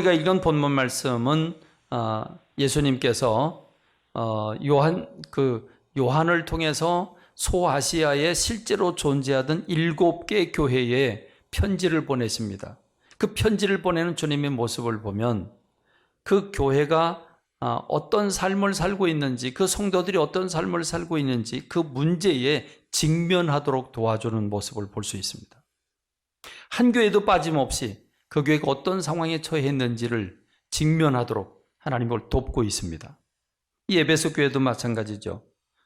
우리가 읽은 본문 말씀은 어, 예수님께서 어, 요한 그 요한을 통해서 소아시아에 실제로 존재하던 일곱 개 교회에 편지를 보내십니다. 그 편지를 보내는 주님의 모습을 보면 그 교회가 아, 어떤 삶을 살고 있는지, 그 성도들이 어떤 삶을 살고 있는지 그 문제에 직면하도록 도와주는 모습을 볼 수 있습니다. 한 교회도 빠짐없이 그 교회가 어떤 상황에 처했는지를 직면하도록 하나님을 돕고 있습니다. 이 에베소 교회도 마찬가지죠.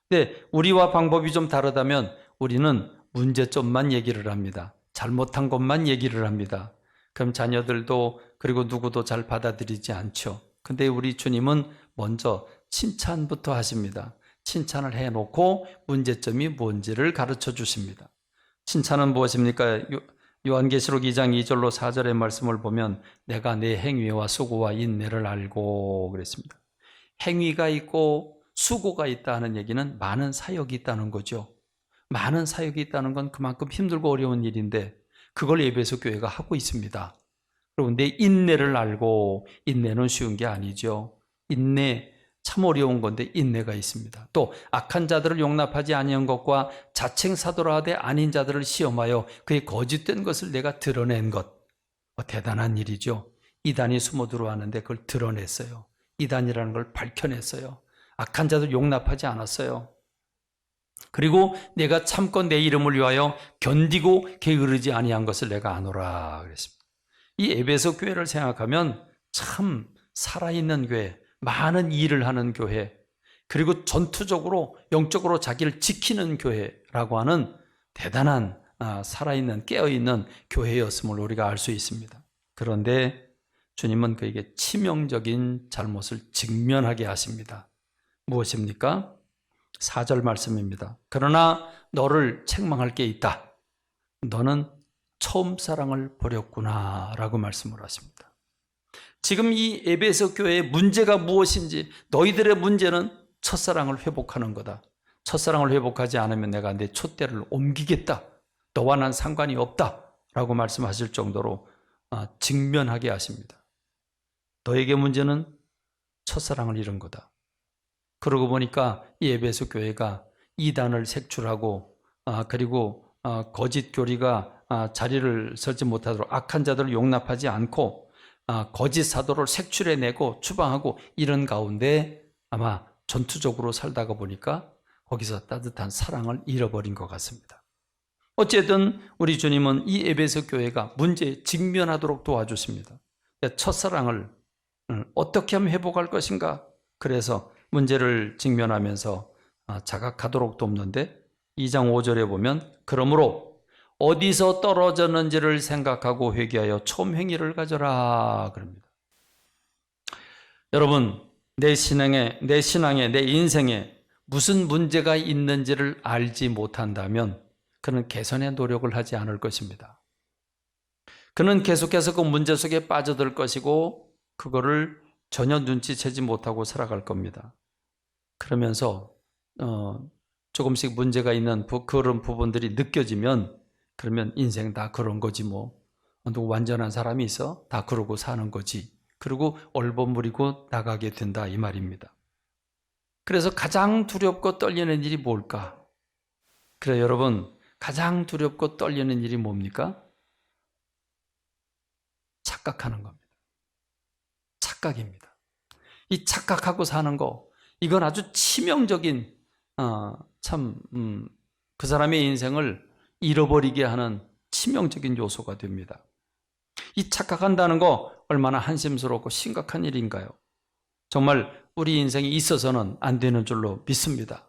근데 우리와 방법이 좀 다르다면 우리는 문제점만 얘기를 합니다. 잘못한 것만 얘기를 합니다. 그럼 자녀들도 그리고 누구도 잘 받아들이지 않죠. 근데 우리 주님은 먼저 칭찬부터 하십니다. 칭찬을 해놓고 문제점이 뭔지를 가르쳐 주십니다. 칭찬은 무엇입니까? 요- 요한계시록 2장 2절로 4절의 말씀을 보면 내가 내 행위와 수고와 인내를 알고 그랬습니다. 행위가 있고 수고가 있다 하는 얘기는 많은 사역이 있다는 거죠. 많은 사역이 있다는 건 그만큼 힘들고 어려운 일인데 그걸 예배소 교회가 하고 있습니다. 그리고 내 인내를 알고 인내는 쉬운 게 아니죠. 인내 참 어려운 건데 인내가 있습니다. 또 악한 자들을 용납하지 아니한 것과 자칭 사도라 하되 아닌 자들을 시험하여 그의 거짓된 것을 내가 드러낸 것. 뭐 대단한 일이죠. 이단이 숨어 들어왔는데 그걸 드러냈어요. 이단이라는 걸 밝혀냈어요. 악한 자들 용납하지 않았어요. 그리고 내가 참고 내 이름을 위하여 견디고 게으르지 아니한 것을 내가 아노라 그랬습니다. 이 에베소 교회를 생각하면 참 살아있는 교회, 많은 일을 하는 교회, 그리고 전투적으로 영적으로 자기를 지키는 교회라고 하는 대단한 아, 살아있는 깨어있는 교회였음을 우리가 알 수 있습니다. 그런데 주님은 그에게 치명적인 잘못을 직면하게 하십니다. 무엇입니까? 4절 말씀입니다. 그러나 너를 책망할 게 있다. 너는 처음 사랑을 버렸구나 라고 말씀을 하십니다. 지금 이 에베소 교회의 문제가 무엇인지 너희들의 문제는 첫사랑을 회복하는 거다. 첫사랑을 회복하지 않으면 내가 내 촛대를 옮기겠다. 너와 난 상관이 없다. 라고 말씀하실 정도로 아, 직면하게 하십니다. 너에게 문제는 첫사랑을 잃은 거다. 그러고 보니까 이 에베소 교회가 이단을 색출하고 아, 그리고 아, 거짓 교리가 아, 자리를 설지 못하도록 악한 자들을 용납하지 않고 아, 거짓 사도를 색출해내고 추방하고 이런 가운데 아마 전투적으로 살다가 보니까 거기서 따뜻한 사랑을 잃어버린 것 같습니다. 어쨌든 우리 주님은 이 에베소 교회가 문제에 직면하도록 도와주십니다. 첫사랑을 음, 어떻게 하면 회복할 것인가? 그래서 문제를 직면하면서 아, 자각하도록 돕는데 2장 5절에 보면 그러므로 어디서 떨어졌는지를 생각하고 회개하여 처음 행위를 가져라 그럽니다. 여러분 내 신앙에 내 신앙에 내 인생에 무슨 문제가 있는지를 알지 못한다면 그는 개선의 노력을 하지 않을 것입니다. 그는 계속해서 그 문제 속에 빠져들 것이고 그거를 전혀 눈치채지 못하고 살아갈 겁니다. 그러면서 어, 조금씩 문제가 있는 부, 그런 부분들이 느껴지면 그러면 인생 다 그런 거지 뭐. 누구 완전한 사람이 있어? 다 그러고 사는 거지. 그리고 얼버무리고 나가게 된다 이 말입니다. 그래서 가장 두렵고 떨리는 일이 뭘까? 그래 여러분 가장 두렵고 떨리는 일이 뭡니까? 착각하는 겁니다. 착각입니다. 이 착각하고 사는 거 이건 아주 치명적인 어, 참그 사람의 인생을 잃어버리게 하는 치명적인 요소가 됩니다. 이 착각한다는 거 얼마나 한심스럽고 심각한 일인가요? 정말 우리 인생에 있어서는 안 되는 줄로 믿습니다.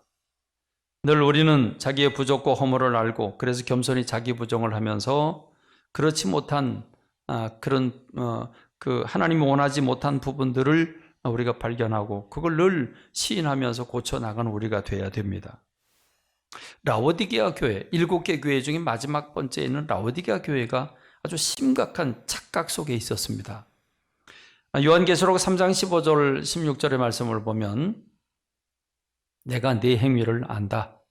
늘 우리는 자기의 부족과 허물을 알고 그래서 겸손히 자기 부정을 하면서 그렇지 못한 아, 그런 어, 그 하나님이 원하지 못한 부분들을 우리가 발견하고 그걸 늘 시인하면서 고쳐 나가는 우리가 돼야 됩니다. 라오디게아 교회 일곱 개 교회 중에 마지막 번째에 있는 라오디게아 교회가 아주 심각한 착각 속에 있었습니다. 요한계시록 3장 15절 16절의 말씀을 보면 내가 네 행위를 안다.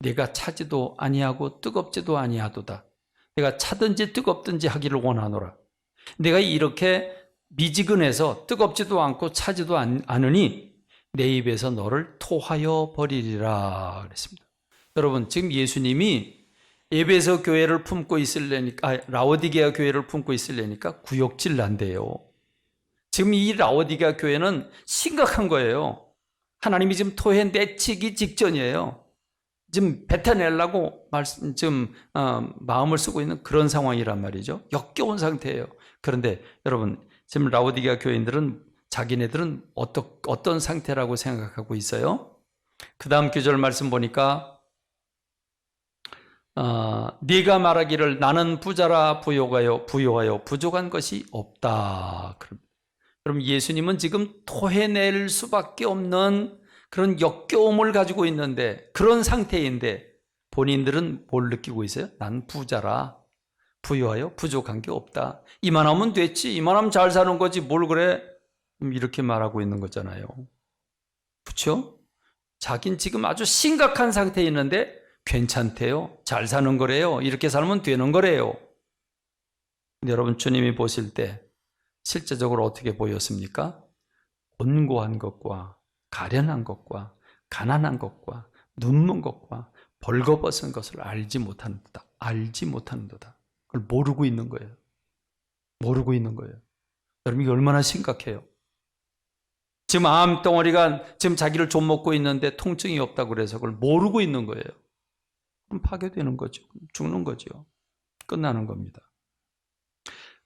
내가 차지도 아니하고 뜨겁지도 아니하도다. 내가 차든지 뜨겁든지 하기를 원하노라. 내가 이렇게 미지근해서 뜨겁지도 않고 차지도 않, 않으니 내 입에서 너를 토하여 버리리라 그랬습니다. 여러분 지금 예수님이 에베소 교회를 품고 있을래니까 아, 라오디게아 교회를 품고 있을래니까 구역질 난대요. 지금 이 라오디게아 교회는 심각한 거예요. 하나님이 지금 토해 내치기 직전이에요. 지금 뱉어내려고 말씀, 지금 어, 마음을 쓰고 있는 그런 상황이란 말이죠. 역겨운 상태예요. 그런데 여러분 지금 라오디게아 교인들은 자기네들은 어떤 어떤 상태라고 생각하고 있어요? 그 다음 규절 말씀 보니까 어, 네가 말하기를 나는 부자라 부요하여 부요하여 부족한 것이 없다. 그럼, 그럼 예수님은 지금 토해낼 수밖에 없는 그런 역겨움을 가지고 있는데 그런 상태인데 본인들은 뭘 느끼고 있어요? 난 부자라 부요하여 부족한 게 없다. 이만하면 됐지. 이만하면 잘 사는 거지. 뭘 그래? 이렇게 말하고 있는 거잖아요. 그렇죠? 자긴 지금 아주 심각한 상태에 있는데 괜찮대요. 잘 사는 거래요. 이렇게 살면 되는 거래요. 여러분 주님이 보실 때 실제적으로 어떻게 보였습니까? 곤고한 것과 가련한 것과 가난한 것과 눈먼 것과 벌거벗은 것을 알지 못하는도다. 알지 못하는도다. 그걸 모르고 있는 거예요. 모르고 있는 거예요. 여러분 이게 얼마나 심각해요. 지금 암 덩어리가 지금 자기를 좀 먹고 있는데 통증이 없다고 그래서 그걸 모르고 있는 거예요. 그럼 파괴되는 거죠. 죽는 거죠. 끝나는 겁니다.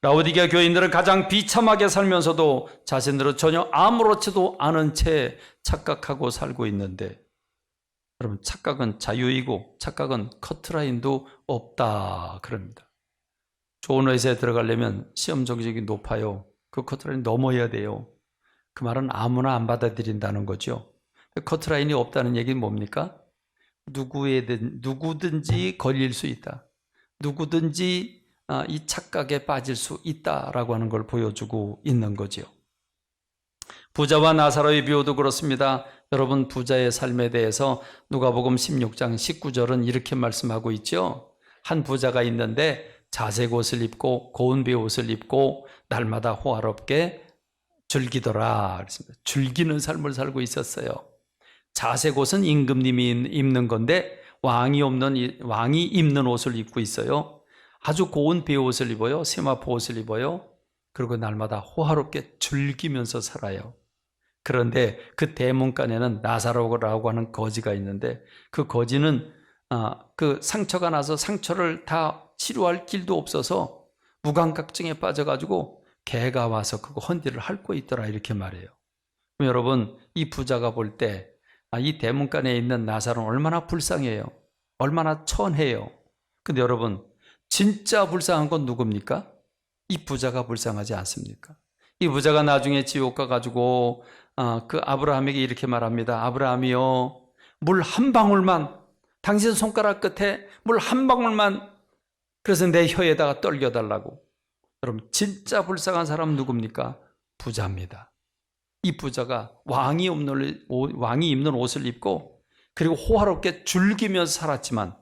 라오디게아 교인들은 가장 비참하게 살면서도 자신들은 전혀 아무렇지도 않은 채 착각하고 살고 있는데 여러분 착각은 자유이고 착각은 커트라인도 없다 그럽니다. 좋은 회사에 들어가려면 시험 정직이 높아요. 그 커트라인 넘어야 돼요. 그 말은 아무나 안 받아들인다는 거죠. 커트라인이 없다는 얘기는 뭡니까? 누구에든 누구든지 걸릴 수 있다. 누구든지 아, 이 착각에 빠질 수 있다라고 하는 걸 보여주고 있는 거지요. 부자와 나사로의 비유도 그렇습니다. 여러분 부자의 삶에 대해서 누가복음 16장 19절은 이렇게 말씀하고 있죠. 한 부자가 있는데 자색 옷을 입고 고운 베옷을 입고 날마다 호화롭게 즐기더라. 즐기는 삶을 살고 있었어요. 자색 옷은 임금님이 입는 건데 왕이 없는 왕이 입는 옷을 입고 있어요. 아주 고운 베옷을 입어요. 세마포 옷을 입어요. 그리고 날마다 호화롭게 즐기면서 살아요. 그런데 그 대문간에는 나사로라고 하는 거지가 있는데 그 거지는 아, 그 상처가 나서 상처를 다 치료할 길도 없어서 무감각증에 빠져가지고 개가 와서 그거 헌디를 핥고 있더라 이렇게 말해요. 여러분 이 부자가 볼때 아, 이 대문간에 있는 나사로는 얼마나 불쌍해요. 얼마나 천해요. 근데 여러분 진짜 불쌍한 건 누굽니까? 이 부자가 불쌍하지 않습니까? 이 부자가 나중에 지옥 가가지고 어, 그 아브라함에게 이렇게 말합니다. 아브라함이요, 물 한 방울만 당신 손가락 끝에 물 한 방울만 그래서 내 혀에다가 떨겨달라고. 여러분 진짜 불쌍한 사람 누굽니까? 부자입니다. 이 부자가 왕이 없는 왕이 입는 옷을 입고 그리고 호화롭게 즐기면서 살았지만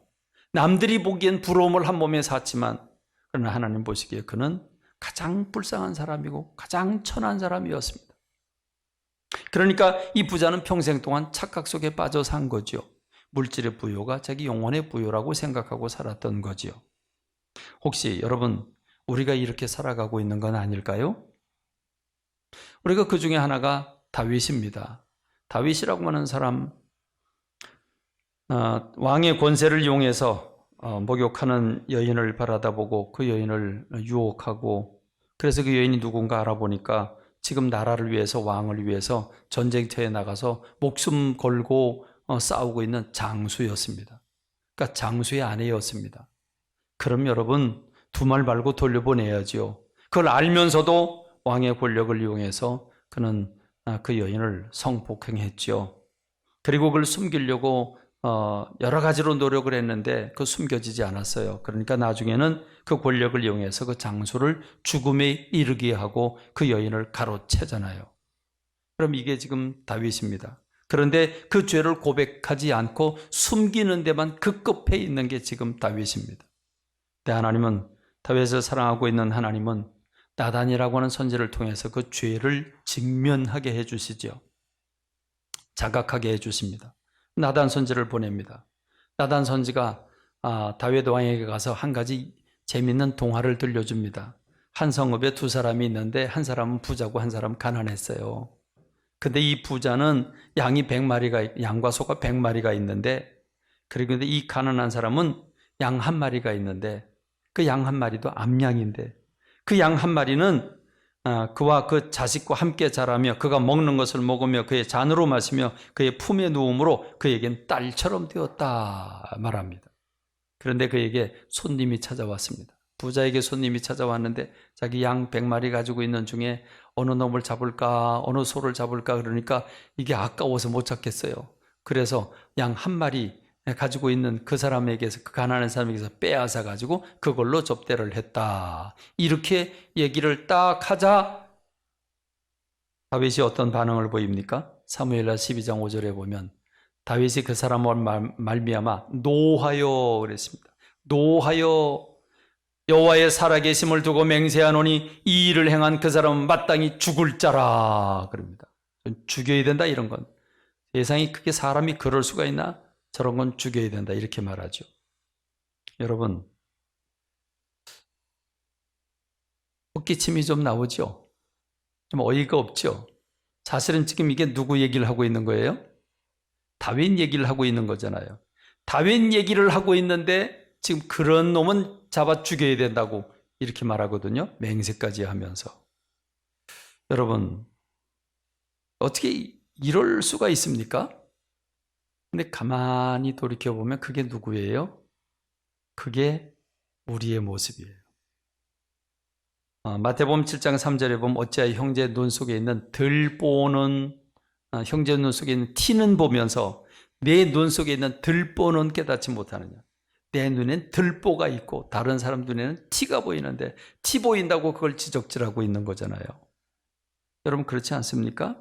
남들이 보기엔 부러움을 한 몸에 샀지만 그러나 하나님 보시기에 그는 가장 불쌍한 사람이고 가장 천한 사람이었습니다. 그러니까 이 부자는 평생 동안 착각 속에 빠져 산 거죠. 물질의 부요가 자기 영혼의 부요라고 생각하고 살았던 거지요. 혹시 여러분 우리가 이렇게 살아가고 있는 건 아닐까요? 우리가 그 중에 하나가 다윗입니다. 다윗이라고 하는 사람 어, 왕의 권세를 이용해서 어, 목욕하는 여인을 바라다보고 그 여인을 유혹하고 그래서 그 여인이 누군가 알아보니까 지금 나라를 위해서 왕을 위해서 전쟁터에 나가서 목숨 걸고 어, 싸우고 있는 장수였습니다. 그러니까 장수의 아내였습니다. 그럼 여러분 두말 말고 돌려보내야지요. 그걸 알면서도 왕의 권력을 이용해서 그는 아, 그 여인을 성폭행했지요. 그리고 그걸 숨기려고 어, 여러 가지로 노력을 했는데 그 숨겨지지 않았어요. 그러니까 나중에는 그 권력을 이용해서 그 장수를 죽음에 이르게 하고 그 여인을 가로채잖아요. 그럼 이게 지금 다윗입니다. 그런데 그 죄를 고백하지 않고 숨기는 데만 급급해 있는 게 지금 다윗입니다. 네, 하나님은 다윗을 사랑하고 있는 하나님은 나단이라고 하는 선지를 통해서 그 죄를 직면하게 해 주시죠. 자각하게 해 주십니다. 나단 선지를 보냅니다. 나단 선지가 아, 다윗 왕에게 가서 한 가지 재밌는 동화를 들려줍니다. 한 성읍에 두 사람이 있는데 한 사람은 부자고 한 사람은 가난했어요. 근데 이 부자는 양이 100마리가 양과 소가 100마리가 있는데 그리고 이 가난한 사람은 양 한 마리가 있는데 그 양 한 마리도 암양인데 그 양 한 마리는 아, 그와 그 자식과 함께 자라며 그가 먹는 것을 먹으며 그의 잔으로 마시며 그의 품에 누움으로 그에겐 딸처럼 되었다 말합니다. 그런데 그에게 손님이 찾아왔습니다. 부자에게 손님이 찾아왔는데 자기 양 100마리 가지고 있는 중에 어느 놈을 잡을까 어느 소를 잡을까 그러니까 이게 아까워서 못 찾겠어요. 그래서 양 한 마리 가지고 있는 그 사람에게서 그 가난한 사람에게서 빼앗아 가지고 그걸로 접대를 했다. 이렇게 얘기를 딱 하자 다윗이 어떤 반응을 보입니까? 사무엘하 12장 5절에 보면 다윗이 그 사람을 말- 말미암아 노하여 그랬습니다. 노하여 여호와의 살아계심을 두고 맹세하노니 이 일을 행한 그 사람은 마땅히 죽을 자라 그럽니다. 죽여야 된다 이런 건 세상이 크게 사람이 그럴 수가 있나? 저런 건 죽여야 된다 이렇게 말하죠. 여러분 헛기침이 좀 나오죠. 좀 어이가 없죠. 사실은 지금 이게 누구 얘기를 하고 있는 거예요? 다윈 얘기를 하고 있는 거잖아요. 다윈 얘기를 하고 있는데 지금 그런 놈은 잡아 죽여야 된다고 이렇게 말하거든요. 맹세까지 하면서. 여러분, 어떻게 이럴 수가 있습니까? 근데 가만히 돌이켜보면 그게 누구예요? 그게 우리의 모습이에요. 어, 마태복음 7장 3절에 보면 어찌하여 형제 눈 속에 있는 들보는 어, 형제 눈 속에 있는 티는 보면서 내 눈 속에 있는 들보는 깨닫지 못하느냐. 내 눈엔 들보가 있고 다른 사람 눈에는 티가 보이는데 티 보인다고 그걸 지적질하고 있는 거잖아요. 여러분 그렇지 않습니까?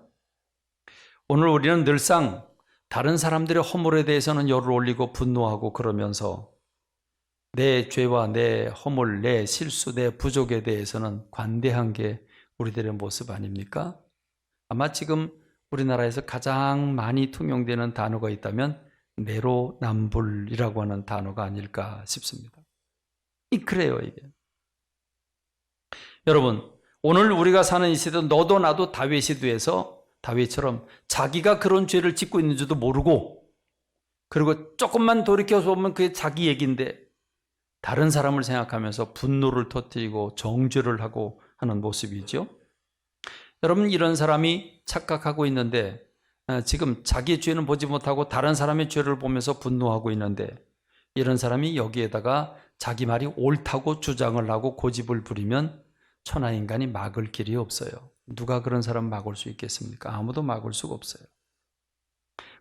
오늘 우리는 늘상 다른 사람들의 허물에 대해서는 열을 올리고 분노하고 그러면서 내 죄와 내 허물, 내 실수, 내 부족에 대해서는 관대한 게 우리들의 모습 아닙니까? 아마 지금 우리나라에서 가장 많이 통용되는 단어가 있다면 내로남불이라고 하는 단어가 아닐까 싶습니다. 이 그래요 이게. 여러분 오늘 우리가 사는 이 시대 너도 나도 다윗이 돼서 다윗처럼 자기가 그런 죄를 짓고 있는지도 모르고 그리고 조금만 돌이켜서 보면 그게 자기 얘기인데 다른 사람을 생각하면서 분노를 터뜨리고 정죄를 하고 하는 모습이죠. 여러분 이런 사람이 착각하고 있는데 아, 지금 자기 죄는 보지 못하고 다른 사람의 죄를 보면서 분노하고 있는데 이런 사람이 여기에다가 자기 말이 옳다고 주장을 하고 고집을 부리면 천하인간이 막을 길이 없어요. 누가 그런 사람 막을 수 있겠습니까? 아무도 막을 수가 없어요.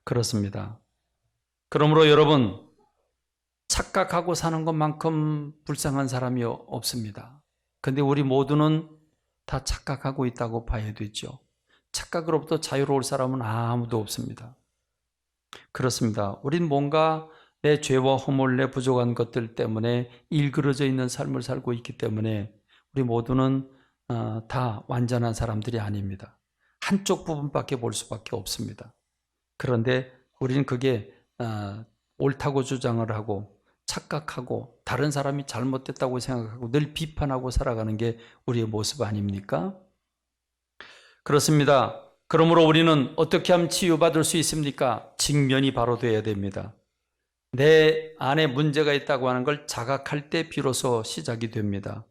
그렇습니다. 그러므로 여러분 착각하고 사는 것만큼 불쌍한 사람이 없습니다. 근데 우리 모두는 다 착각하고 있다고 봐야 되죠. 착각으로부터 자유로울 사람은 아무도 없습니다. 그렇습니다. 우린 뭔가 내 죄와 허물, 내 부족한 것들 때문에 일그러져 있는 삶을 살고 있기 때문에 우리 모두는 어, 다 완전한 사람들이 아닙니다. 한쪽 부분밖에 볼 수밖에 없습니다. 그런데 우리는 그게 어, 옳다고 주장을 하고 착각하고 다른 사람이 잘못됐다고 생각하고 늘 비판하고 살아가는 게 우리의 모습 아닙니까? 그렇습니다. 그러므로 우리는 어떻게 하면 치유받을 수 있습니까? 직면이 바로 돼야 됩니다. 내 안에 문제가 있다고 하는 걸 자각할 때 비로소 시작이 됩니다.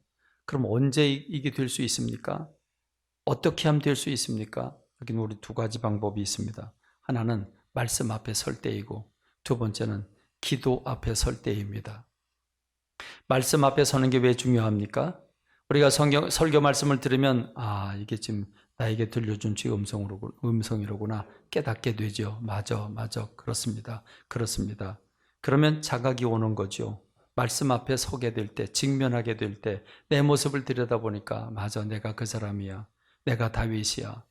그럼 언제 이게 될 수 있습니까? 어떻게 하면 될 수 있습니까? 여기는 우리 두 가지 방법이 있습니다. 하나는 말씀 앞에 설 때이고 두 번째는 기도 앞에 설 때입니다. 말씀 앞에 서는 게 왜 중요합니까? 우리가 성경, 설교 말씀을 들으면 아 이게 지금 나에게 들려준 주의 음성으로, 음성이로구나 깨닫게 되죠. 맞아, 맞아, 그렇습니다, 그렇습니다. 그러면 자각이 오는 거죠. 말씀 앞에 서게 될 때, 직면하게 될 때, 내 모습을 들여다보니까, 맞아, 내가 그 사람이야. 내가 다윗이야.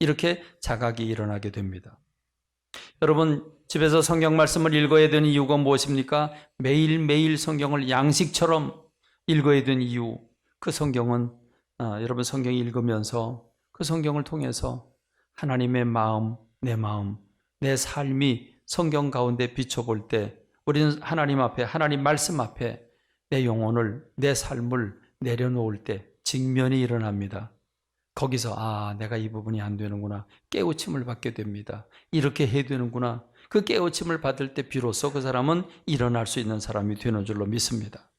이렇게 자각이 일어나게 됩니다. 여러분, 집에서 성경 말씀을 읽어야 되는 이유가 무엇입니까? 매일매일 성경을 양식처럼 읽어야 되는 이유. 그 성경은 아, 여러분 성경 읽으면서 그 성경을 통해서 하나님의 마음, 내 마음, 내 삶이 성경 가운데 비춰볼 때 우리는 하나님 앞에, 하나님 말씀 앞에 내 영혼을, 내 삶을 내려놓을 때 직면이 일어납니다. 거기서 아, 내가 이 부분이 안 되는구나. 깨우침을 받게 됩니다. 이렇게 해야 되는구나. 그 깨우침을 받을 때 비로소 그 사람은 일어날 수 있는 사람이 되는 줄로 믿습니다.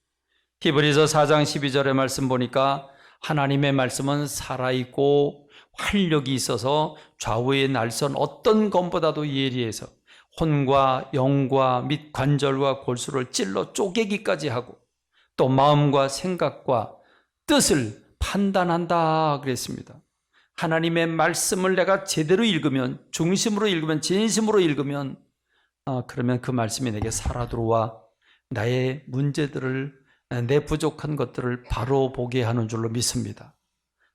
히브리서 4장 12절의 말씀 보니까 하나님의 말씀은 살아있고 활력이 있어서 좌우의 날선 어떤 검보다도 예리해서 혼과 영과 및 관절과 골수를 찔러 쪼개기까지 하고 또 마음과 생각과 뜻을 판단한다 그랬습니다. 하나님의 말씀을 내가 제대로 읽으면 중심으로 읽으면 진심으로 읽으면 아, 그러면 그 말씀이 내게 살아 들어와 나의 문제들을 내 부족한 것들을 바로 보게 하는 줄로 믿습니다.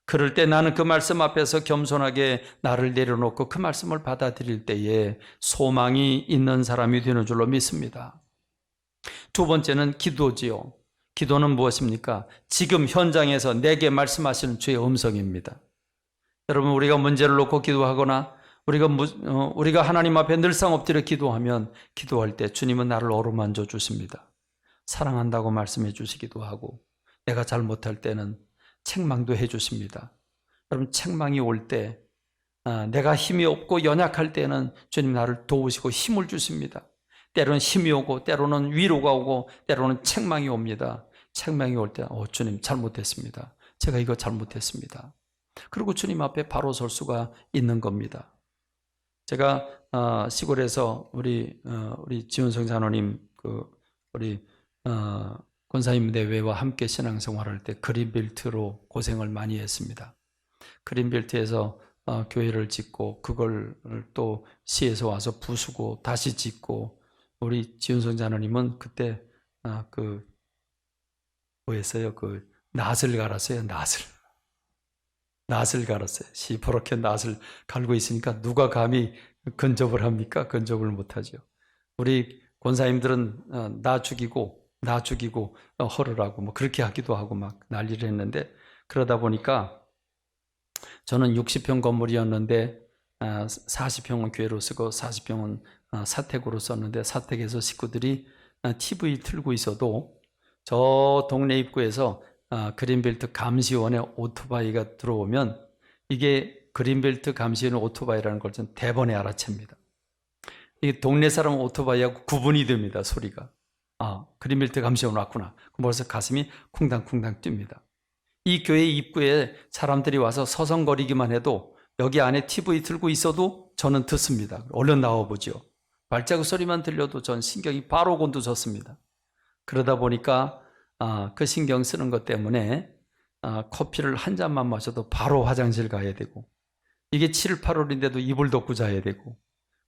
그럴 때 나는 그 말씀 앞에서 겸손하게 나를 내려놓고 그 말씀을 받아들일 때에 소망이 있는 사람이 되는 줄로 믿습니다. 두 번째는 기도지요. 기도는 무엇입니까? 지금 현장에서 내게 말씀하시는 주의 음성입니다. 여러분 우리가 문제를 놓고 기도하거나 우리가 어, 우리가 하나님 앞에 늘상 엎드려 기도하면 기도할 때 주님은 나를 어루만져 주십니다. 사랑한다고 말씀해 주시기도 하고 내가 잘못할 때는 책망도 해 주십니다. 여러분 책망이 올때 아, 내가 힘이 없고 연약할 때는 주님 나를 도우시고 힘을 주십니다. 때로는 힘이 오고 때로는 위로가 오고 때로는 책망이 옵니다. 책망이 올 때, 어, 주님 잘못했습니다. 제가 이거 잘못했습니다. 그리고 주님 앞에 바로 설 수가 있는 겁니다. 제가 어, 시골에서 우리 어, 우리 지훈성 장로님 그 우리 어, 권사님 대회와 함께 신앙생활할 때 그린벨트로 고생을 많이 했습니다. 그린벨트에서 어, 교회를 짓고 그걸 또 시에서 와서 부수고 다시 짓고 우리 지훈성 장로님은 그때 어, 그 뭐였어요? 그 낫을 갈았어요. 낫을 낫을 갈았어요. 시퍼렇게 낫을 갈고 있으니까 누가 감히 근접을 합니까? 근접을 못하죠. 우리 권사님들은 어, 나 죽이고 나 죽이고 어, 허르라고 뭐 그렇게 하기도 하고 막 난리를 했는데 그러다 보니까 저는 60평 건물이었는데 40평은 어, 교회로 쓰고 40평은 사택으로 썼는데 사택에서 식구들이 TV 틀고 있어도 저 동네 입구에서 그린벨트 감시원에 오토바이가 들어오면 이게 그린벨트 감시원 오토바이라는 걸 전 대번에 알아챕니다. 이 동네 사람 오토바이하고 구분이 됩니다. 소리가. 아, 그린벨트 감시원 왔구나. 벌써 가슴이 쿵당쿵당 뜁니다. 이 교회 입구에 사람들이 와서 서성거리기만 해도 여기 안에 TV 틀고 있어도 저는 듣습니다. 얼른 나와보죠. 발자국 소리만 들려도 전 신경이 바로 곤두섰습니다. 그러다 보니까 아, 그 신경 쓰는 것 때문에 아, 커피를 한 잔만 마셔도 바로 화장실 가야 되고 이게 7, 8월인데도 이불 덮고 자야 되고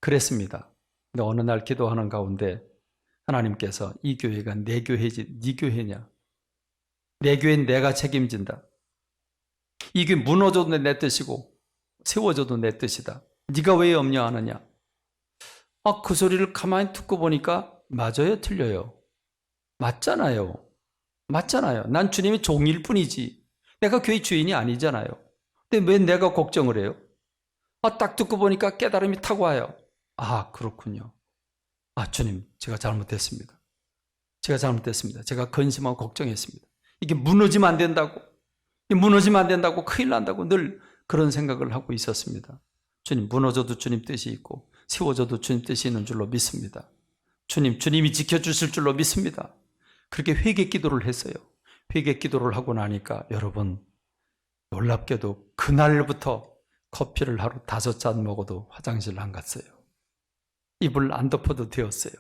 그랬습니다. 근데 어느 날 기도하는 가운데 하나님께서 이 교회가 내 교회지 네 교회냐 내 교회는 내가 책임진다. 이 교회 무너져도 내 뜻이고 세워져도 내 뜻이다. 네가 왜 염려하느냐? 아, 그 소리를 가만히 듣고 보니까 맞아요, 틀려요. 맞잖아요. 맞잖아요. 난 주님의 종일 뿐이지. 내가 교회 주인이 아니잖아요. 근데 왜 내가 걱정을 해요? 아, 딱 듣고 보니까 깨달음이 타고 와요. 아, 그렇군요. 아, 주님, 제가 잘못했습니다. 제가 잘못했습니다. 제가 근심하고 걱정했습니다. 이게 무너지면 안 된다고. 무너지면 안 된다고. 큰일 난다고 늘 그런 생각을 하고 있었습니다. 주님, 무너져도 주님 뜻이 있고, 세워져도 주님 뜻이 있는 줄로 믿습니다. 주님, 주님이 지켜주실 줄로 믿습니다. 그렇게 회개 기도를 했어요. 회개 기도를 하고 나니까 여러분, 놀랍게도 그날부터 커피를 하루 다섯 잔 먹어도 화장실 안 갔어요. 입을 안 덮어도 되었어요.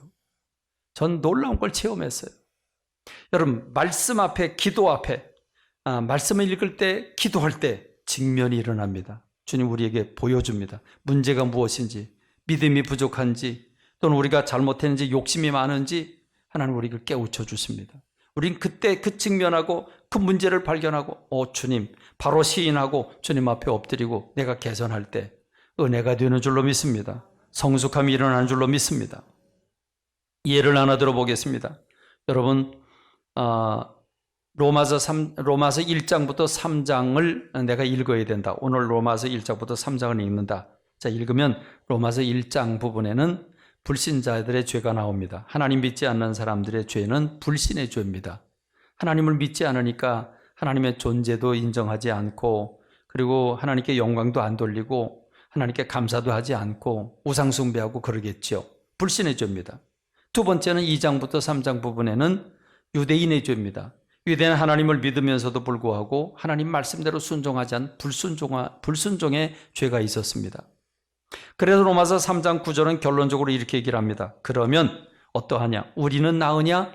전 놀라운 걸 체험했어요. 여러분, 말씀 앞에, 기도 앞에, 아, 말씀을 읽을 때, 기도할 때 직면이 일어납니다. 주님 우리에게 보여줍니다. 문제가 무엇인지, 믿음이 부족한지, 또는 우리가 잘못했는지, 욕심이 많은지, 하나님 우리를 깨우쳐 주십니다. 우린 그때 그 직면하고 그 문제를 발견하고, 오, 주님, 바로 시인하고 주님 앞에 엎드리고 내가 개선할 때 은혜가 되는 줄로 믿습니다. 성숙함이 일어나는 줄로 믿습니다. 예를 하나 들어보겠습니다. 여러분, 어, 로마서 3 로마서 1장부터 3장을 내가 읽어야 된다. 오늘 로마서 1장부터 3장을 읽는다. 자, 읽으면 로마서 1장 부분에는 불신자들의 죄가 나옵니다. 하나님 믿지 않는 사람들의 죄는 불신의 죄입니다. 하나님을 믿지 않으니까 하나님의 존재도 인정하지 않고 그리고 하나님께 영광도 안 돌리고 하나님께 감사도 하지 않고 우상숭배하고 그러겠죠. 불신의 죄입니다. 두 번째는 2장부터 3장 부분에는 유대인의 죄입니다. 유대인은 하나님을 믿으면서도 불구하고 하나님 말씀대로 순종하지 않은 불순종의 죄가 있었습니다. 그래서 로마서 3장 9절은 결론적으로 이렇게 얘기를 합니다. 그러면 어떠하냐? 우리는 나으냐?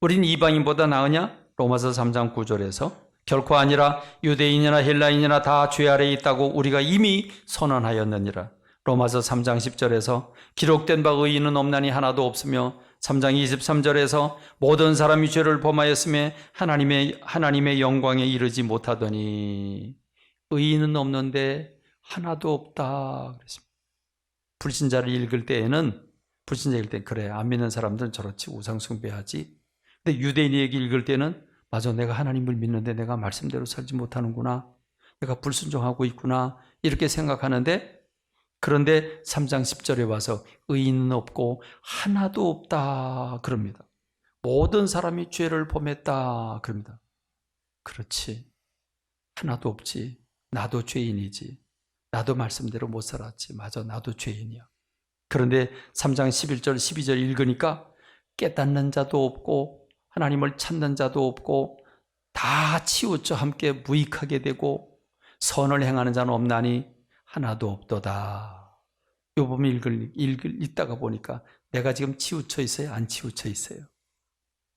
우린 이방인보다 나으냐? 로마서 3장 9절에서 결코 아니라 유대인이나 헬라인이나 다 죄 아래에 있다고 우리가 이미 선언하였느니라. 로마서 3장 10절에서 기록된 바 의인은 없나니 하나도 없으며 3장 23절에서 모든 사람이 죄를 범하였음에 하나님의 하나님의 영광에 이르지 못하더니 의인은 없는데 하나도 없다 그랬습니다. 불신자를 읽을 때에는 불신자 읽을 때 그래 안 믿는 사람들은 저렇지 우상 숭배하지. 근데 유대인이 얘기 읽을 때는 맞아 내가 하나님을 믿는데 내가 말씀대로 살지 못하는구나. 내가 불순종하고 있구나. 이렇게 생각하는데 그런데 3장 10절에 와서 의인은 없고 하나도 없다 그럽니다. 모든 사람이 죄를 범했다 그럽니다. 그렇지. 하나도 없지. 나도 죄인이지. 나도 말씀대로 못 살았지. 맞아. 나도 죄인이야. 그런데 3장 11절 12절 읽으니까 깨닫는 자도 없고 하나님을 찾는 자도 없고 다 치우쳐 함께 무익하게 되고 선을 행하는 자는 없나니 하나도 없도다. 요 부분 읽을, 읽을, 읽다가 보니까 내가 지금 치우쳐 있어요? 안 치우쳐 있어요?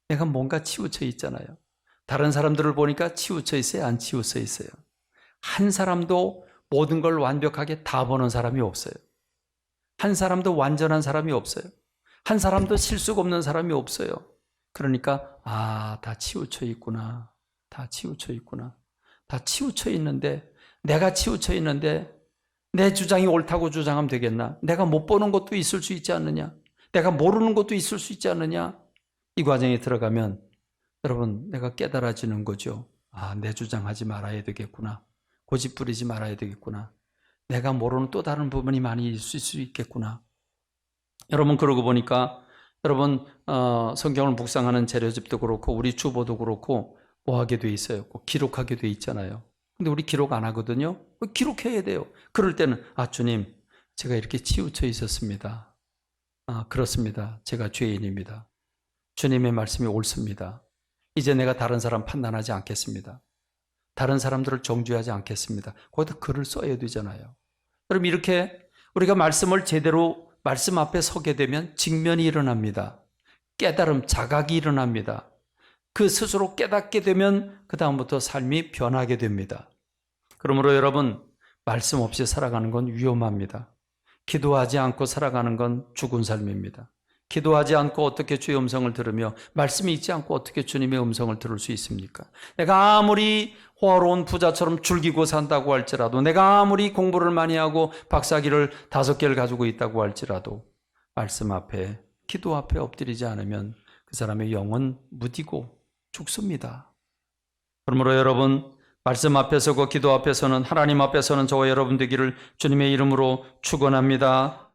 내가 뭔가 치우쳐 있잖아요. 다른 사람들을 보니까 치우쳐 있어요? 안 치우쳐 있어요? 한 사람도 모든 걸 완벽하게 다 보는 사람이 없어요. 한 사람도 완전한 사람이 없어요. 한 사람도 실수가 없는 사람이 없어요. 그러니까, 아, 다 치우쳐 있구나. 다 치우쳐 있구나. 다 치우쳐 있는데, 내가 치우쳐 있는데, 내 주장이 옳다고 주장하면 되겠나? 내가 못 보는 것도 있을 수 있지 않느냐? 내가 모르는 것도 있을 수 있지 않느냐? 이 과정에 들어가면, 여러분, 내가 깨달아지는 거죠. 아, 내 주장하지 말아야 되겠구나. 고집 부리지 말아야 되겠구나. 내가 모르는 또 다른 부분이 많이 있을 수 있겠구나. 여러분 그러고 보니까 여러분 어, 성경을 묵상하는 재료집도 그렇고 우리 주보도 그렇고 뭐 하게 돼 있어요. 꼭 기록하게 돼 있잖아요. 근데 우리 기록 안 하거든요. 기록해야 돼요. 그럴 때는 아 주님 제가 이렇게 치우쳐 있었습니다. 아 그렇습니다. 제가 죄인입니다. 주님의 말씀이 옳습니다. 이제 내가 다른 사람 판단하지 않겠습니다. 다른 사람들을 정죄하지 않겠습니다. 거기다 글을 써야 되잖아요. 그럼 이렇게 우리가 말씀을 제대로 말씀 앞에 서게 되면 직면이 일어납니다. 깨달음, 자각이 일어납니다. 그 스스로 깨닫게 되면 그다음부터 삶이 변하게 됩니다. 그러므로 여러분, 말씀 없이 살아가는 건 위험합니다. 기도하지 않고 살아가는 건 죽은 삶입니다. 기도하지 않고 어떻게 주의 음성을 들으며 말씀이 있지 않고 어떻게 주님의 음성을 들을 수 있습니까? 내가 아무리 호화로운 부자처럼 즐기고 산다고 할지라도 내가 아무리 공부를 많이 하고 박사기를 다섯 개를 가지고 있다고 할지라도 말씀 앞에 기도 앞에 엎드리지 않으면 그 사람의 영은 무디고 죽습니다. 그러므로 여러분 말씀 앞에 서고 기도 앞에 서는 하나님 앞에 서는 저와 여러분 되기를 주님의 이름으로 축원합니다.